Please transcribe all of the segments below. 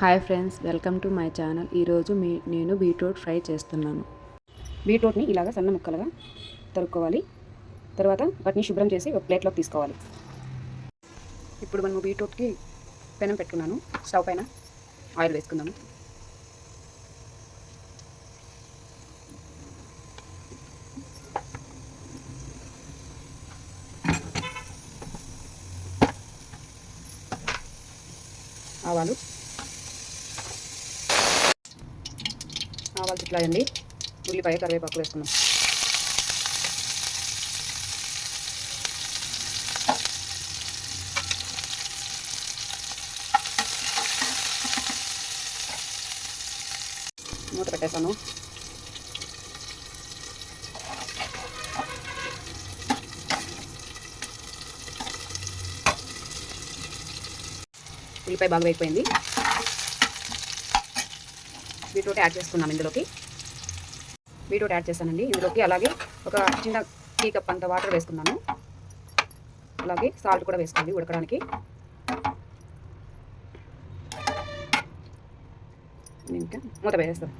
Hi friends welcome to my channel. ఈరోజు మీ నేను బీట్రూట్ ఫ్రై చేస్తున్నాను. బీట్రూట్ని ఇలాగ సన్న ముక్కలుగా తరుక్కోవాలి. తర్వాత వాటిని శుభ్రం చేసి ఒక ప్లేట్లోకి తీసుకోవాలి. ఇప్పుడు మనము బీట్రూట్కి పెనం పెట్టుకున్నాను. స్టవ్ పైన ఆయిల్ వేసుకుందాము. ఆవాలు ఆవాలు అండి ఉల్లిపాయ కరివేపాకు వేసుకున్నాం మూత పెట్టేస్తాను ఉల్లిపాయ బాగా వేగిపోయింది. బీట్రూట్ యాడ్ చేసుకున్నాం ఇందులోకి. బీట్రూట్ యాడ్ చేశానండి. ఇందులోకి అలాగే ఒక చిన్న టీ కప్ అంత వాటర్ వేసుకున్నాను. అలాగే సాల్ట్ కూడా వేసుకోండి ఉడకడానికి. ఇంకా మూత వేసేస్తాం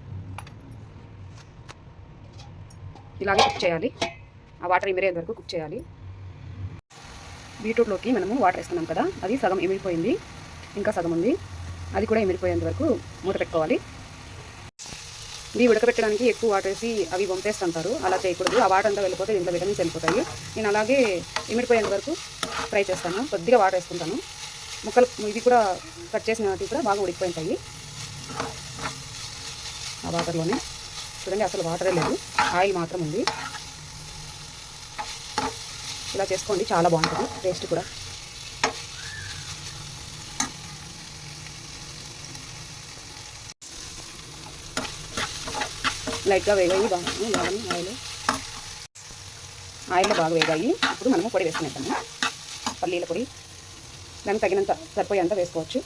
ఇలాగే కుక్ చేయాలి. ఆ వాటర్ ఇమిరేంత వరకు కుక్ చేయాలి. బీట్రూట్లోకి మనము వాటర్ వేస్తున్నాం కదా అది సగం ఇమిరిపోయింది ఇంకా సగం ఉంది. అది కూడా ఇమిరిపోయేంత వరకు మూత పెట్టుకోవాలి. ఇవి ఉడకబెట్టడానికి ఎక్కువ వాటర్ వేసి అవి పంపేస్తుంటారు అలా చేయకూడదు. ఆ వాటర్ అంతా వెళ్ళిపోతే దీంట్లో విటమిన్స్ వెళ్ళిపోతాయి. నేను అలాగే ఇమిడిపోయేంత వరకు ఫ్రై చేస్తాను. కొద్దిగా వాటర్ వేసుకుంటాను ముక్కలు ఇవి కూడా కట్ చేసినవి కూడా బాగా ఉడికిపోయింటాయి. ఆ వాటర్లోనే. చూడండి అసలు వాటరే లేదు. ఆయిల్ మాత్రం ఉంది. ఇలా చేసుకోండి. చాలా బాగుంటుంది. టేస్ట్ కూడా. లైట్గా వేగాయి బాగా బాగా ఆయిల్. ఆయిల్లో బాగా వేగాయి. ఇప్పుడు మనము పొడి వేసుకునేద్దాము. పల్లీల పొడి. దానికి తగినంత సరిపోయేంత వేసుకోవచ్చు.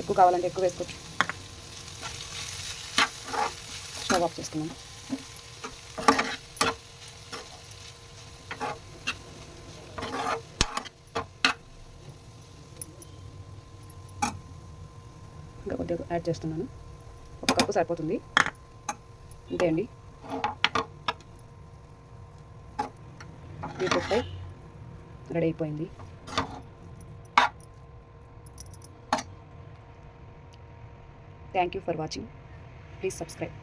ఎక్కువ కావాలంటే ఎక్కువ వేసుకోవచ్చు. స్టవ్ ఆఫ్ చేసుకున్నాము ఇంకా కొద్దిగా యాడ్ చేస్తున్నాను. ఒక కప్పు సరిపోతుంది. అంతే అండి బీట్రూట్ ఫ్రై రెడీ అయిపోయింది. Thank you for watching please subscribe